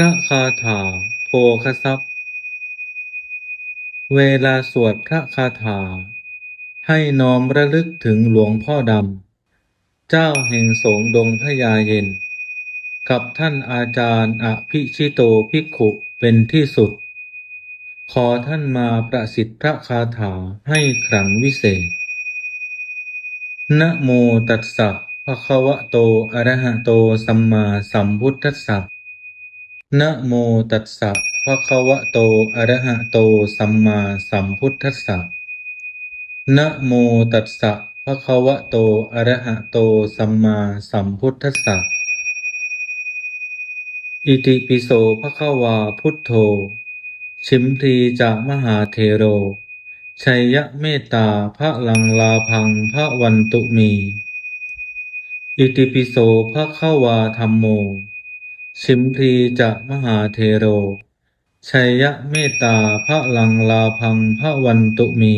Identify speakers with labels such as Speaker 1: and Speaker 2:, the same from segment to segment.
Speaker 1: พระคาถาโภคทรัพย์ เวลาสวดพระคาถา ให้น้อมระลึกถึงหลวงพ่อดำ เจ้าแห่งสงฆ์ดงพญาเย็น กับท่านอาจารย์อภิชิโตภิกขุเป็นที่สุด ขอท่านมาประสิทธิพระคาถาให้ขลังวิเศษ นะโมตัสสะภะคะวะโตอะระหะโตสัมมาสัมพุทธัสสะ นะโมตัสสะภะคะวะโต อะระหะโต สัมมาสัมพุทธัสสะนะโมตัสสะภะคะวะโต อะระหะโต สัมมาสัมพุทธัสสะ อิติปิโสภะคะวาพุทโธ ชิมทีจากมหาเทโร ชัยยะเมตตาพระลังลาพังพระวันตุมี อิติปิโสภะคะวาธัมโม ชิมทีจากมหาเทโร ชัยยะเมตตาพระลังลาพังพระวันตุมี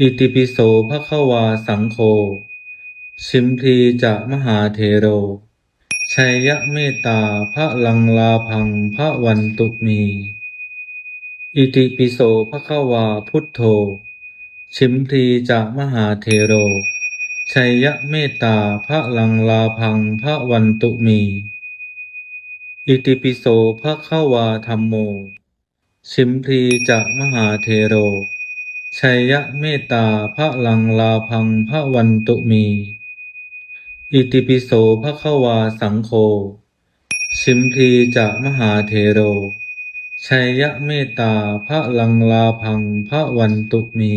Speaker 1: อิติปิโสภะคะวาสังโฆชิมทีจากมหาเทโร ชัยยะเมตตาพระลังลาพังพระวันตุมี อิติปิโสภะคะวาพุทโธ ชิมทีจากมหาเทโร ชัยยะเมตตาพระลังลาพังพระวันตุมี อิติปิโสภะคะวาธัมโม ชิมทีจากมหาเทโร ชัยยะเมตตาพระลังลาพังพระวันตุมี อิติปิโสภะคะวาสังโฆ ชิมทีจากมหาเทโร ชัยยะเมตตาพระลังลาพังพระวันตุมี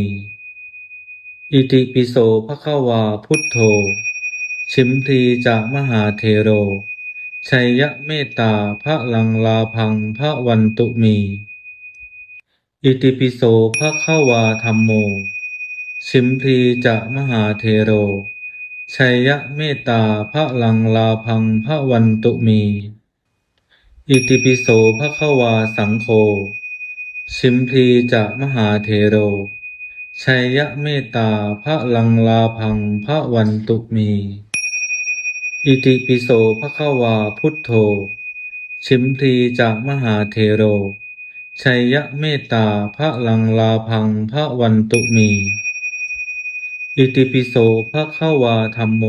Speaker 1: อิติปิโสภะคะวาพุทโธ ชิมทีจากมหาเทโร ชัยยะเมตตาพระลังลาพังพระวันตุมีอิติปิโสภะคะวาธัมโม ชิมทีจากมหาเทโร ชัยยะเมตตาพระลังลาพังพระวันตุมีอิติปิโสภะคะวาสังโฆ ชิมทีจากมหาเทโร ชัยยะเมตตาพระลังลาพังพระวันตุมี อิติปิโสภะคะวาพุทโธ ชิมทีจากมหาเทโร ชัยยะเมตตาพระลังลาพังพระวันตุมี อิติปิโสภะคะวาธัมโม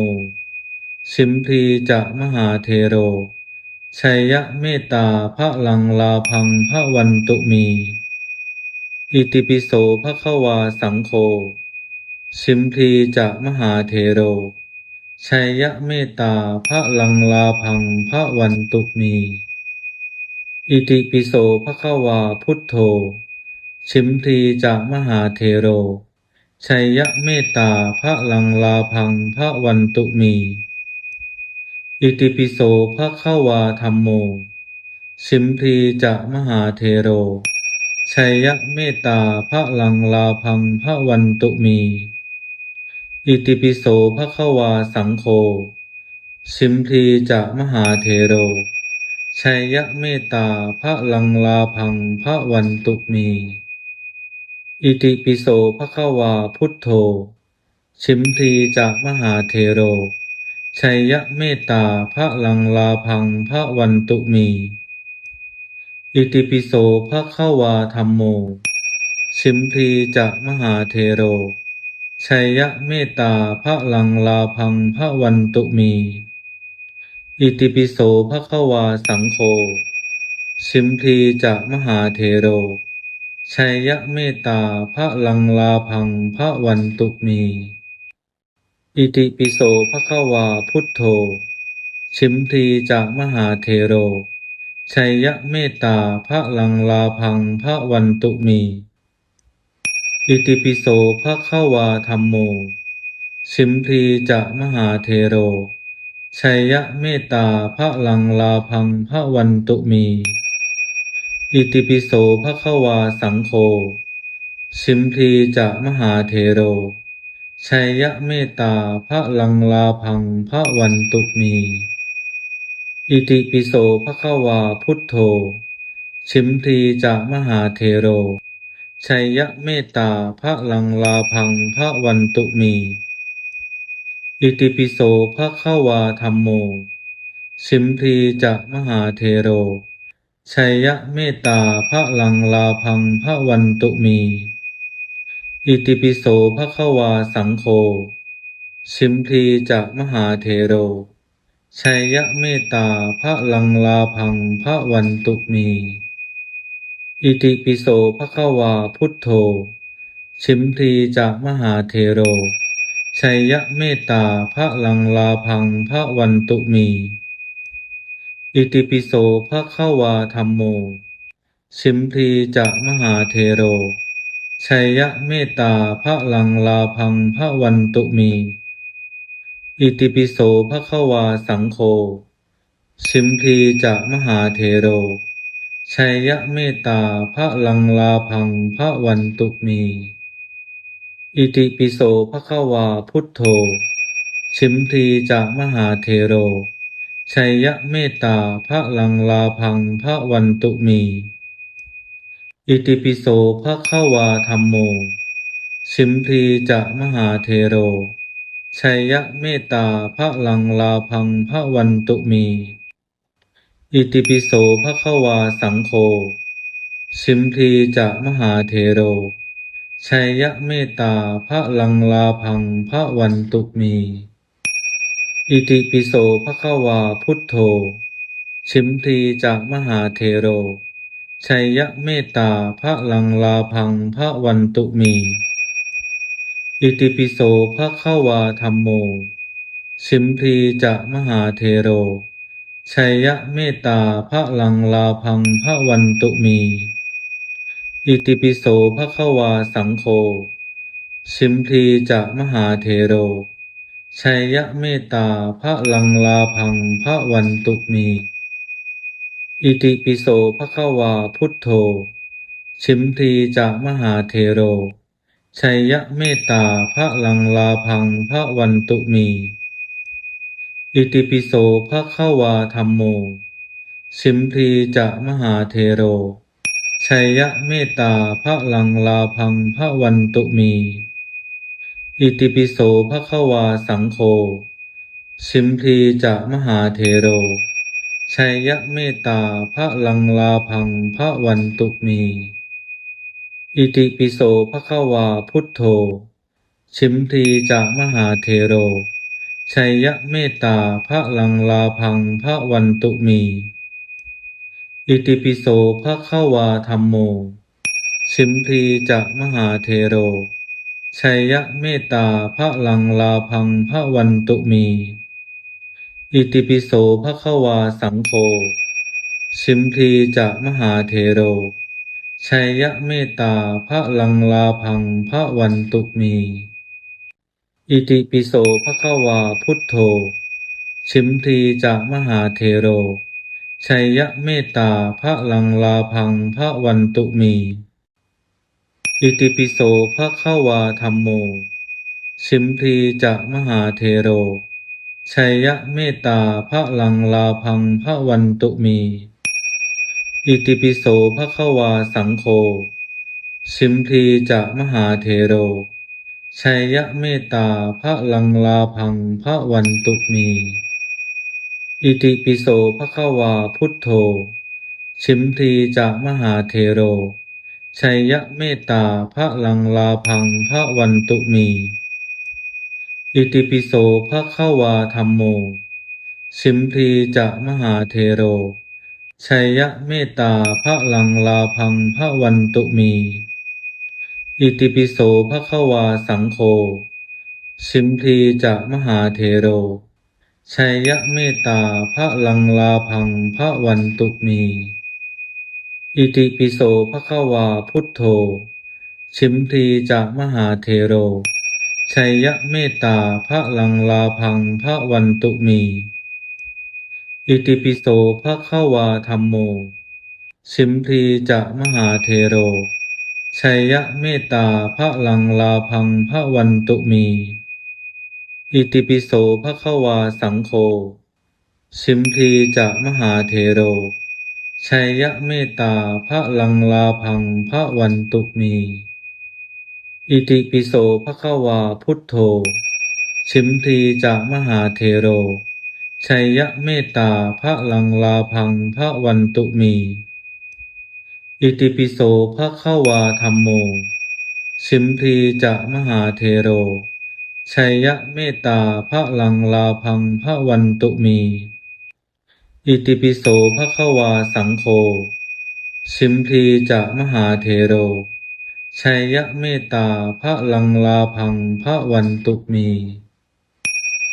Speaker 1: ชิมทีจากมหาเทโร ชัยยะเมตตาพระลังลาพังพระวันตุมี อิติปิโสภะคะวาสังโฆ ชิมทีจากมหาเทโร ชัยยะเมตตาพระลังลาพังพระวันตุมี อิติปิโสภะคะวาพุทโธ ชิมทีจากมหาเทโร ชัยยะเมตตาพระลังลาพังพระวันตุมี อิติปิโสภะคะวาธัมโม ชิมทีจากมหาเทโร ชัยยะเมตตาพระลังลาพังพระวันตุมี อิติปิโสภะควาสังโฆ ชิมทีจากมหาเทโร ชัยยะเมตตาพระลังลาพังพระวันตุมี อิติปิโสภะควาพุทโธ ชิมทีจากมหาเทโร ชัยยะเมตตาพระลังลาพังพระวันตุมี อิติปิโสภะควาธัมโม ชิมทีจากมหาเทโร ชัยยะเมตตาพระลังลาพังพระวันตุมี อิติปิโสภะคะวาสังโฆชิมทีจากมหาเทโร ชัยยะเมตตาพระลังลาพังพระวันตุมี อิติปิโสภะคะวาพุทโธ ชิมทีจากมหาเทโร ชัยยะเมตตาพระลังลาพังพระวันตุมี อิติปิโสภะคะวาธัมโม ชิมทีจากมหาเทโร ชัยยะเมตตาพระลังลาพังพระวันตุมี อิติปิโสภะคะวาสังโฆ ชิมทีจากมหาเทโร ชัยยะเมตตาพระลังลาพังพระวันตุมี อิติปิโสภะคะวาพุทโธ ชิมทีจากมหาเทโร ชัยยะเมตตาพระลังลาพังพระวันตุมีอิติปิโสภะคะวาธัมโมชิมทีจะมหาเทโร ชัยยะเมตตาพระลังลาพังพระวันตุมีอิติปิโสภะคะวาสังโฆชิมทีจะมหาเทโร ชัยยะเมตตาพระลังลาพังพระวันตุมี อิติปิโสภะคะวาพุทโธ ชิมทีจะมหาเทโร ชัยยะเมตตาพระลังลาพังพระวันตุมี อิติปิโสภะคะวาธัมโม ชิมทีจะมหาเทโร ชัยยะเมตตาพระลังลาพังพระวันตุมี อิติปิโสภะคะวาสังโฆ ชิมทีจะมหาเทโร ชัยยะเมตตาพระลังลาพังพระวันตุมีอิติปิโสภะคะวาพุทโธ ชิมทีจะมหาเทโร ชัยยะเมตตาพระลังลาพังพระวันตุมีอิติปิโสภะคะวาธัมโม ชิมทีจะมหาเทโร ชัยยะเมตตาพระลังลาพังพระวันตุมี อิติปิโสภะคะวาสังโฆชิมทีจะมหาเทโร ชัยยะเมตตาพระลังลาพังพระวันตุมี อิติปิโสภะคะวาพุทโธ ชิมทีจะมหาเทโร ชัยยะเมตตาพระลังลาพังพระวันตุมี อิติปิโสภะคะวาธัมโม ชิมทีจะมหาเทโร ชัยยะเมตตาพระลังลาพังพระวันตุมี อิติปิโสภะคะวาสังโฆชิมทีจะมหาเทโร ชัยยะเมตตาพระลังลาพังพระวันตุมี อิติปิโสภะคะวาพุทโธ ชิมทีจะมหาเทโร ชัยยะเมตตาพระลังลาพังพระวันตุมี อิติปิโสภะคะวาธัมโม ชิมทีจะมหาเทโร ชัยยะเมตตาพระลังลาพังพระวันตุมี อิติปิโสภะคะวาสังโฆ ชิมทีจะมหาเทโร ชัยยะเมตตาพระลังลาพังพระวันตุมี อิติปิโสภะคะวาพุทโธ ชิมทีจะมหาเทโร ชัยยะเมตตาพระลังลาพังพระวันตุมี อิติปิโสภะคะวาธัมโม ชิมทีจะมหาเทโร ชัยยะเมตตาพระลังลาพังพระวันตุมี อิติปิโสภะคะวาสังโฆ ชิมทีจะมหาเทโร ชัยยะเมตตาพระลังลาพังพระวันตุมี อิติปิโสภะคะวาพุทโธ ชิมทีจะมหาเทโร ชัยยะเมตตาพระลังลาพังพระวันตุมี อิติปิโสภะคะวาธัมโม ชิมทีจะมหาเทโร ชัยยะเมตตาพระลังลาพังพระวันตุมี อิติปิโสภะคะวาสังโฆ ชิมทีจะมหาเทโร ชัยยะเมตตาพระลังลาพังพระวันตุมี อิติปิโสภะคะวาพุทโธ ชิมทีจะมหาเทโร ชัยยะเมตตาพระลังลาพังพระวันตุมี อิติปิโสภะคะวาธัมโม ชิมทีจะมหาเทโร ชัยยะเมตตาพระลังลาพังพระวันตุมี อิติปิโสภะคะวาสังโฆชิมทีจะมหาเทโร ชัยยะเมตตาพระลังลาพังพระวันตุมี อิติปิโสภะคะวาพุทโธ ชิมทีจะมหาเทโร ชัยยะเมตตาพระลังลาพังพระวันตุมี อิติปิโสภะคะวาธัมโม ชิมทีจะมหาเทโร ชัยยะเมตตาพระลังลาพังพระวันตุมี อิติปิโสภะคะวาสังโฆชิมทีจะมหาเทโร ชัยยะเมตตาพระลังลาพังพระวันตุมี อิติปิโสภะคะวาพุทโธ ชิมทีจะมหาเทโร ชัยยะเมตตาพระลังลาพังพระวันตุมี อิติปิโสภะคะวาธัมโม ชิมพีจะมหาเทโร ชัยยะเมตตาพระลังลาพังพระวันตุมี อิติปิโสภะคะวาสังโฆ ชิมพีจะมหาเทโร ชัยยะเมตตาพระลังลาพังพระวันตุมี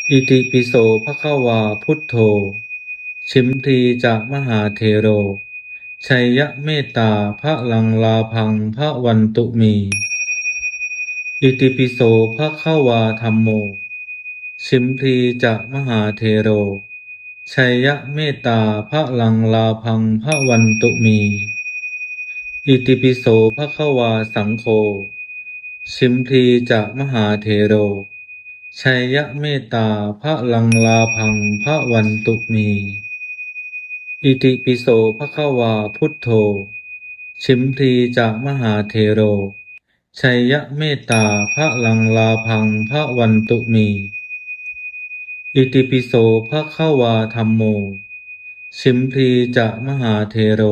Speaker 1: อิติปิโสภะคะวาพุทโธ ชิมทีจะมหาเทโร ชัยยะเมตตาพระลังลาพังพระวันตุมี อิติปิโสภะคะวาธัมโม ชิมทีจะมหาเทโร ชัยยะเมตตาพระลังลาพังพระวันตุมี อิติปิโสภะคะวาสังโฆ ชิมทีจะมหาเทโร ชัยยะเมตตาพระลังลาพังพระวันตุมี อิติปิโสภะคะวาพุทโธ ชิมทีจะมหาเทโร ชัยยะเมตตาพระลังลาพังพระวันตุมี อิติปิโสภะคะวาธัมโม ชิมทีจะมหาเทโร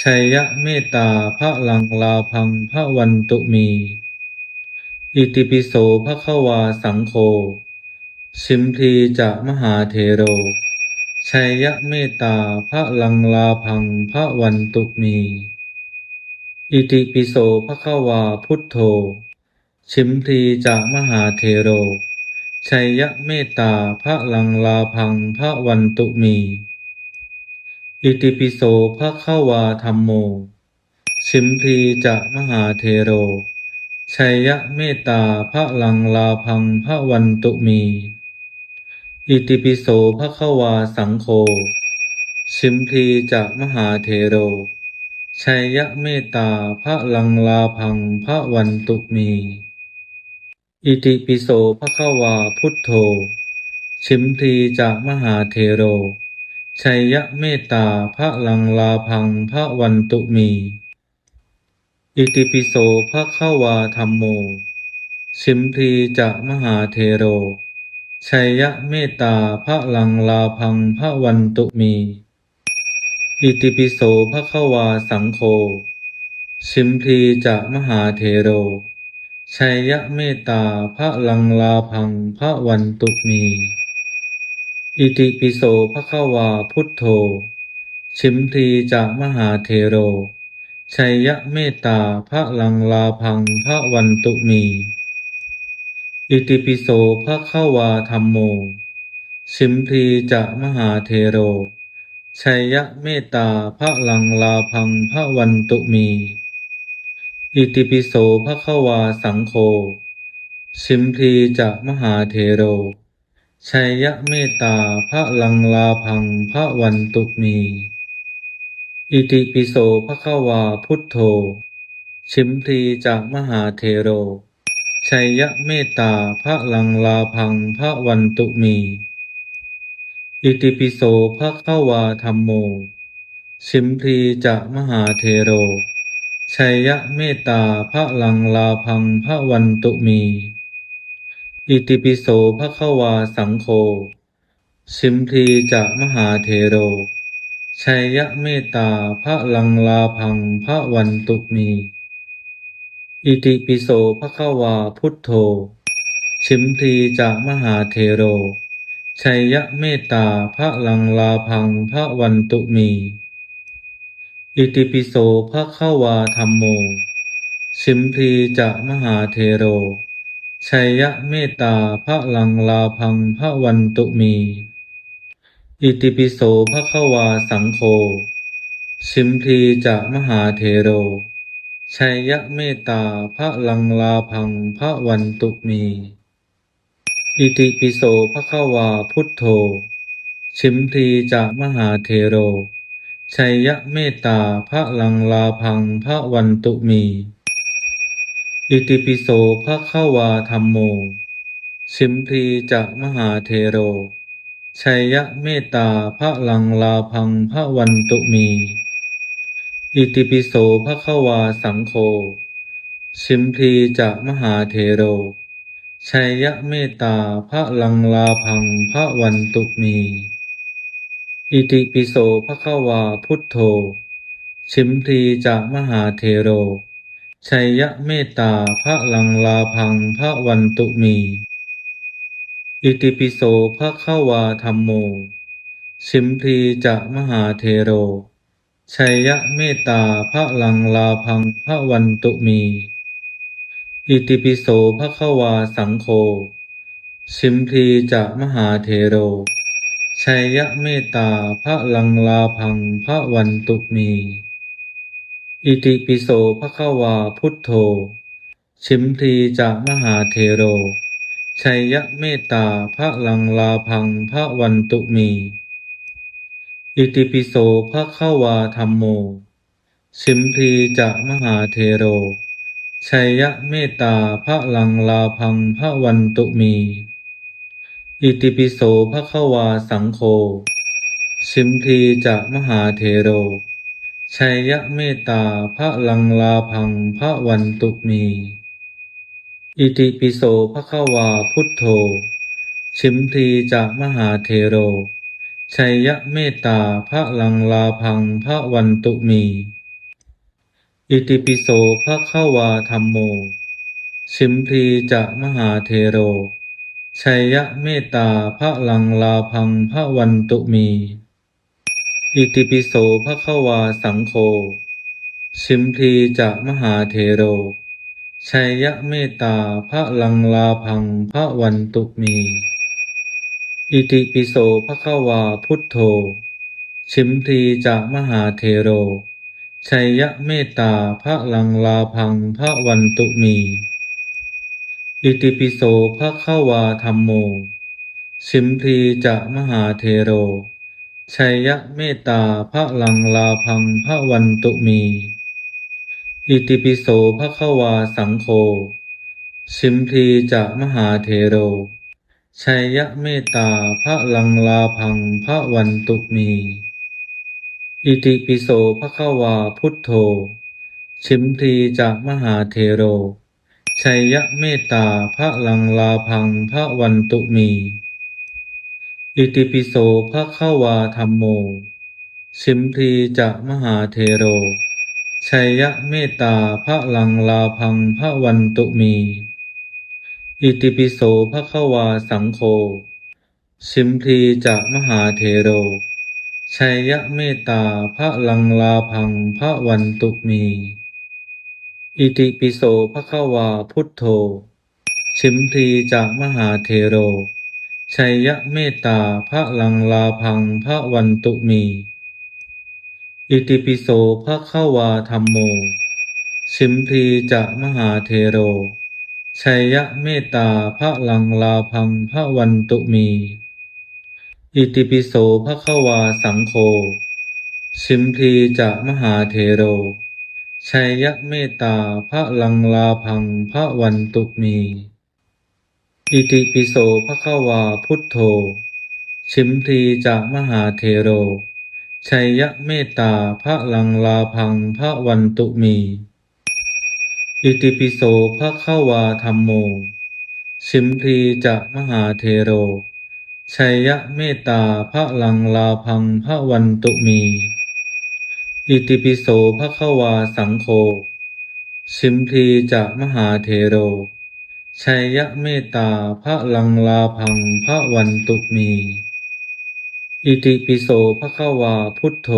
Speaker 1: ชัยยะเมตตาพระลังลาพังพระวันตุมี อิติปิโสภะคะวาสังโฆ ชิมทีจะมหาเทโร ชัยยะเมตตาพระลังลาพังพระวันตุมี อิติปิโสภะคะวาพุทโธ ชิมทีจะมหาเทโร ชัยยะเมตตาพระลังลาพังพระวันตุมี อิติปิโสภะคะวาธัมโม ชิมทีจะมหาเทโร ชัยยะเมตตาพระลังลาพังพระวันตุมี อิติปิโสภะคะวาสังโฆ ชิมทีจะมหาเทโร ชัยยะเมตตาพระลังลาพังพระวันตุมี อิติปิโสภะคะวาพุทโธ ชิมทีจะมหาเทโร ชัยยะเมตตาพระลังลาพังพระวันตุมี อิติปิโสภะคะวาธัมโม ชิมทีจะมหาเทโร ชัยยะเมตตาพระลังลาพังพระวันตุมี อิติปิโสภะคะวาสังโฆชิมทีจะมหาเทโร ชัยยะเมตตาพระลังลาพังพระวันตุมี อิติปิโสภะคะวาพุทโธ ชิมทีจะมหาเทโร ชัยยะเมตตาพระลังลาพังพระวันตุมี อิติปิโสภะคะวาธัมโม ชิมทีจะมหาเทโร ชัยยะเมตตาพระลังลาพังพระวันตุมี อิติปิโสภะคะวาสังโฆ ชิมทีจะมหาเทโร ชัยยะเมตตาพระลังลาพังพระวันตุมี อิติปิโสภะคะวาพุทโธ ชิมทีจะมหาเทโร ชัยยะเมตตาพระลังลาพังพระวันตุมีอิติปิโสภะคะวาธัมโมชิมทีจะมหาเทโร ชัยยะเมตตาพระลังลาพังพระวันตุมีอิติปิโสภะคะวาสังโฆชิมทีจะมหาเทโร ชัยยะเมตตาพระลังลาพังพระวันตุมี อิติปิโสภะคะวาพุทโธ ชิมทีจะมหาเทโร ชัยยะเมตตาพระลังลาพังพระวันตุมี อิติปิโสภะคะวาธัมโม ชิมทีจะมหาเทโร ชัยยะเมตตาพระลังลาพังพระวันตุมี อิติปิโสภะคะวาสังโฆ ชิมทีจะมหาเทโร ชัยยะเมตตาพระลังลาพังพระวันตุมีอิติปิโสภะคะวาพุทโธ ชิมทีจะมหาเทโร ชัยยะเมตตาพระลังลาพังพระวันตุมีอิติปิโสภะคะวาธัมโม ชิมทีจะมหาเทโร ชัยยะเมตตาพระลังลาพังพระวันตุมี อิติปิโสภะคะวาสังโฆ ชิมทีจะมหาเทโร ชัยยะเมตตาพระลังลาพังพระวันตุมี อิติปิโสภะคะวาพุทโธ ชิมทีจากมหาเทโร ชัยยะเมตตาพระลังลาพังพระวันตุมี อิติปิโสภะคะวาธัมโม ชิมทีจากมหาเทโร ชัยยะเมตตาพระลังลาพังพระวันตุมี อิติปิโสภะควาสังโฆชิมทีจากมหาเทโร ชัยยะเมตตาพระลังลาพังพระวันตุมี อิติปิโสภะควาพุทโธ ชิมทีจากมหาเทโร ชัยยะเมตตาพระลังลาพังพระวันตุมี อิติปิโสภะคะวาธัมโม ชิมทีจากมหาเทโร ชัยยะเมตตาพระลังลาพังพระวันตุมี อิติปิโสภะคะวาสังโฆ ชิมทีจากมหาเทโร ชัยยะเมตตาพระลังลาพังพระวันตุมี อิติปิโสภะคะวาพุทโธ ชิมทีจากมหาเทโร ชัยยะเมตตาพระลังลาพังพระวันตุมี อิติปิโสภะคะวาธัมโม ชิมทีจากมหาเทโร ชัยยะเมตตาพระลังลาพังพระวันตุมี อิติปิโสภะคะวาสังโฆ ชิมทีจากมหาเทโร ชัยยะเมตตาพระลังลาพังพระวันตุมี อิติปิโสภะคะวาพุทโธ ชิมทีจากมหาเทโร ชัยยะเมตตาพระลังลาพังพระวันตุมี อิติปิโสภะคะวาธัมโม ชิมทีจากมหาเทโร ชัยยะเมตตาพระลังลาพังพระวันตุมี อิติปิโสภะคะวาสังโฆ ชิมทีจากมหาเทโร ชัยยะเมตตาพระลังลาพังพระวันตุมี อิติปิโสภะคะวาพุทโธ ชิมทีจากมหาเทโร ชัยยะเมตตาพระลังลาพังพระวันตุมี อิติปิโสภะคะวาธัมโม ชิมทีจากมหาเทโร ชัยยะเมตตาพระลังลาพังพระวันตุมี อิติปิโสภะคะวาสังโฆชิมทีจากมหาเทโร ชัยยะเมตตาพระลังลาพังพระวันตุมี อิติปิโสภะคะวาพุทโธ ชิมทีจากมหาเทโร ชัยยะเมตตาพระลังลาพังพระวันตุมี อิติปิโสภะคะวาธัมโม ชิมทีจากมหาเทโร ชัยยะเมตตาพระลังลาพังพระวันตุมี อิติปิโสภะคะวาสังโฆชิมทีจากมหาเทโร ชัยยะเมตตาพระลังลาพังพระวันตุมี อิติปิโสภะคะวาพุทโธ ชิมทีจากมหาเทโร ชัยยะเมตตาพระลังลาพังพระวันตุมี อิติปิโสภะคะวาธัมโม ชิมทีจากมหาเทโร ชัยยะเมตตาพระลังลาพังพระวันตุมี อิติปิโสภะคะวาสังโฆ ชิมทีจากมหาเทโร ชัยยะเมตตาพระลังลาพังพระวันตุมี อิติปิโสภะคะวาพุทโธ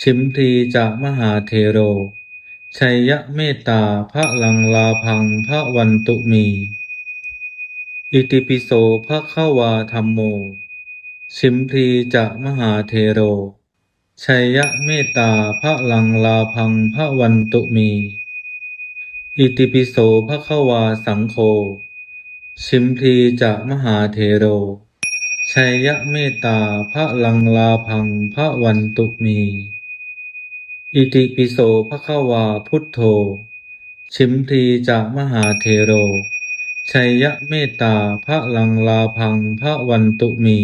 Speaker 1: ชิมทีจากมหาเทโร ชัยยะเมตตาพระลังลาพังพระวันตุมี อิติปิโสภะคะวาธัมโม ชิมทีจากมหาเทโร ชัยยะเมตตาพระลังลาพังพระวันตุมี อิติปิโสภะคะวาสังโฆ ชิมทีจากมหาเทโร ชัยยะเมตตาพระลังลาพังพระวันตุมี อิติปิโสภะคะวาพุทโธ ชิมทีจากมหาเทโร ชัยยะเมตตาพระลังลาพังพระวันตุมี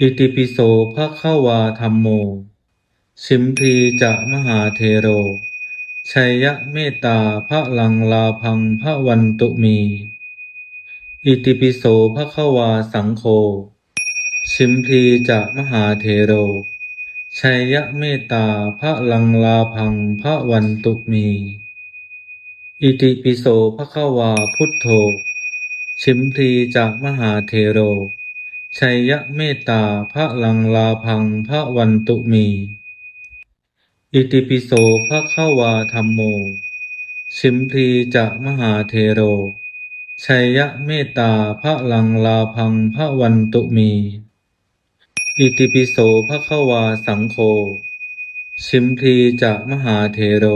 Speaker 1: อิติปิโสภะคะวาธัมโม ชิมทีจากมหาเทโร ชัยยะเมตตาพระลังลาพังพระวันตุมี อิติปิโสภะคะวาสังโฆ ชิมทีจะมหาเทโร ชัยยะเมตตาพระลังลาพังพระวันตุมี อิติปิโสภะคะวาพุทโธ ชิมทีจะมหาเทโร ชัยยะเมตตาพระลังลาพังพระวันตุมี อิติปิโสภะคะวาธัมโม ชิมทีจะมหาเทโร ชัยยะเมตตาพระลังลาพังพระวันตุมี อิติปิโสภะคะวาสังโฆ ชิมทีจะมหาเทโร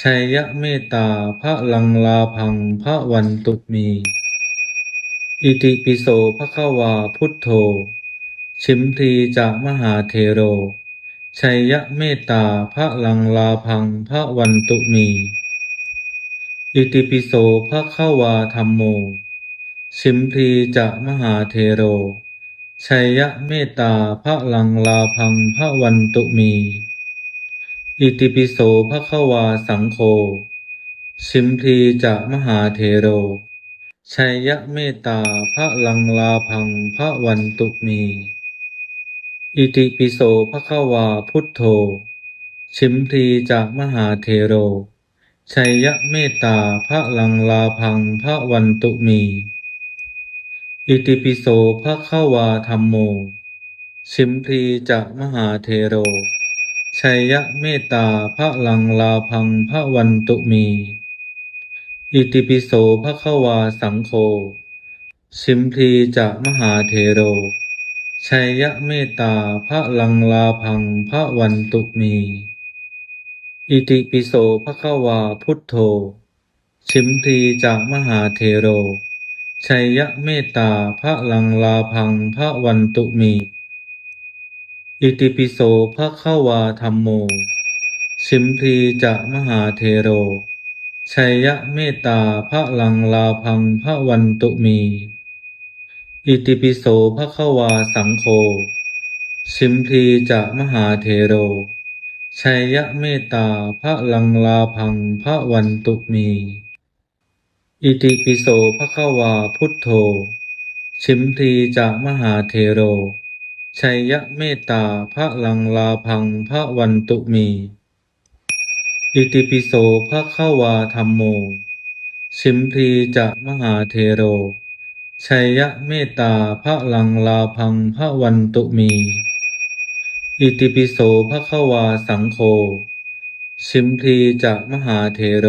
Speaker 1: ชัยยะเมตตาพระลังลาพังพระวันตุมี อิติปิโสภะคะวาพุทโธ ชิมทีจะมหาเทโร ชัยยะเมตตาพระลังลาพังพระวันตุมี อิติปิโสภะคะวาธัมโม ชิมทีจะมหาเทโร ชัยยะเมตตาพระลังลาพังพระวันตุมี อิติปิโสภะคะวาสังโฆชิมทีจะมหาเทโร ชัยยะเมตตาพระลังลาพังพระวันตุมี อิติปิโสภะคะวาพุทโธ ชิมทีจะมหาเทโร ชัยยะเมตตาพระลังลาพังพระวันตุมี อิติปิโสภะคะวาธัมโม ชิมทีจะมหาเทโร ชัยยะเมตตาพระลังลาพังพระวันตุมี อิติปิโสภะคะวาสังโฆ ชิมทีจะมหาเทโร ชัยยะเมตตาพระลังลาพังพระวันตุมี อิติปิโสภะคะวาพุทโธ ชิมทีจะมหาเทโร ชัยยะเมตตาพระลังลาพังพระวันตุมีอิติปิโสภะคะวาธัมโม ชิมทีจะมหาเทโร ชัยยะเมตตาพระลังลาพังพระวันตุมีอิติปิโสภะคะวาสังโฆ ชิมทีจะมหาเทโร ชัยยะเมตตาพระลังลาพังพระวันตุมี อิติปิโสภะคะวาพุทโธ ชิมทีจะมหาเทโร ชัยยะเมตตาพระลังลาพังพระวันตุมี อิติปิโสภะคะวาธัมโม ชิมทีจะมหาเทโร ชัยยะเมตตาพระลังลาพังพระวันตุมี อิติปิโสภะคะวาสังโฆ ชิมทีจะมหาเทโร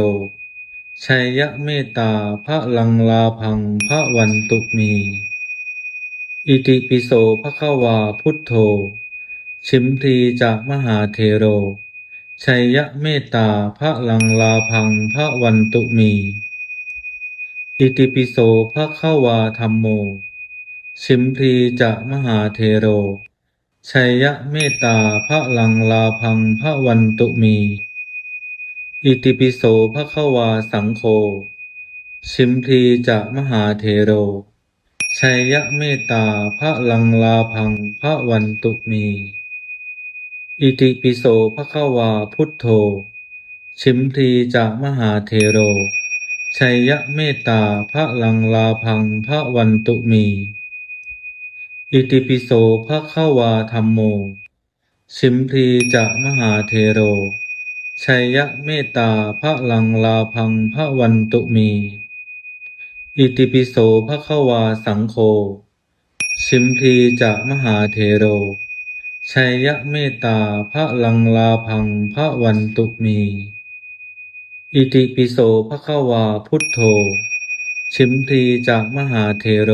Speaker 1: ชัยยะเมตตาพระลังลาพังพระวันตุมี อิติปิโสภะคะวาพุทโธ ชิมทีจะมหาเทโร ชัยยะเมตตาพระลังลาพังพระวันตุมี อิติปิโสภะคะวาธัมโม ชิมทีจะมหาเทโร ชัยยะเมตตาพระลังลาพังพระวันตุมี อิติปิโสภะคะวาสังโฆ ชิมทีจะมหาเทโร ชัยยะเมตตาพระลังลาพังพระวันตุมี อิติปิโสภะคะวาพุทโธ ชิมทีจะมหาเทโร ชัยยะเมตตาพระลังลาพังพระวันตุมี อิติปิโสภะคะวาธัมโม ชิมทีจะมหาเทโร ชัยยะเมตตาพระลังลาพังพระวันตุมี อิติปิโสภะคะวาสังโฆชิมทีจะมหาเทโร ชัยยะเมตตาพระลังลาพังพระวันตุมี อิติปิโสภะคะวาพุทโธ ชิมทีจะมหาเทโร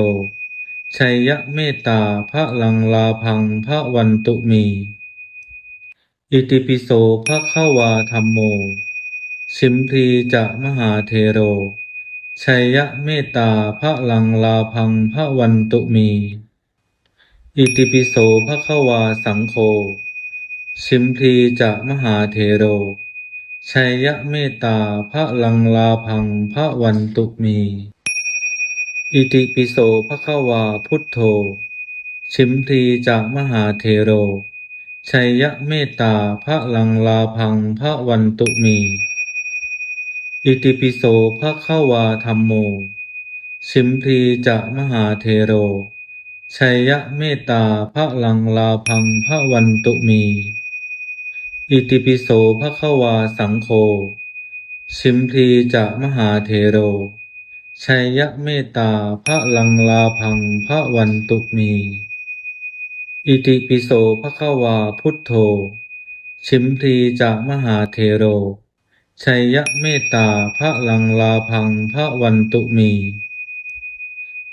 Speaker 1: ชัยยะเมตตาพระลังลาพังพระวันตุมี อิติปิโสภะคะวาธัมโม ชิมทีจะมหาเทโร ชัยยะเมตตาพระลังลาพังพระวันตุมี อิติปิโสภะคะวาสังโฆ ชิมทีจะมหาเทโร ชัยยะเมตตาพระลังลาพังพระวันตุมี อิติปิโสภะคะวาพุทโธ ชิมทีจะมหาเทโร ชัยยะเมตตาพระลังลาพังพระวันตุมี อิติปิโสภะคะวาธัมโม ชิมพีจะมหาเทโร ชัยยะเมตตาพระลังลาพังพระวันตุมี อิติปิโสภะคะวาสังโฆ ชิมพีจะมหาเทโร ชัยยะเมตตาพระลังลาพังพระวันตุมี อิติปิโสภะควาพุทโธ ชิมพีจะมหาเทโร ชัยยะเมตตาพระลังลาพังพระวันตุมี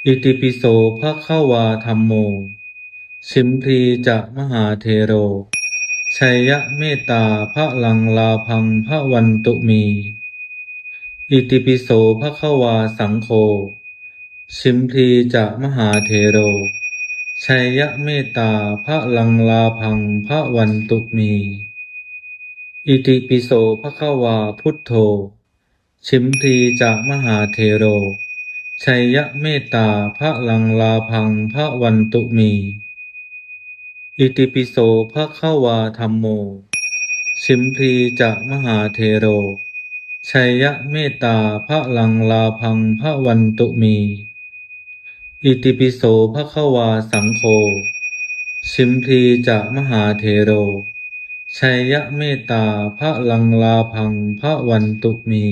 Speaker 1: อิติปิโสภะควาธัมโม ชิมพีจะมหาเทโร ชัยยะเมตตาพระลังลาพังพระวันตุมี อิติปิโสภะควาสังโฆ ชิมพีจะมหาเทโร ชัยยะเมตตาพระลังลาพังพระวันตุมี อิติปิโสภะคะวาพุทโธ ชิมพีจะมหาเทโร ชัยยะเมตตาพระลังลาพังพระวันตุมี อิติปิโสภะคะวาธัมโม ชิมพีจะมหาเทโร ชัยยะเมตตาพระลังลาพังพระวันตุมี อิติปิโสภะคะวาสังโฆชิมพีจะมหาเทโร ชัยยะเมตตาพระลังลาพังพระวันตุมี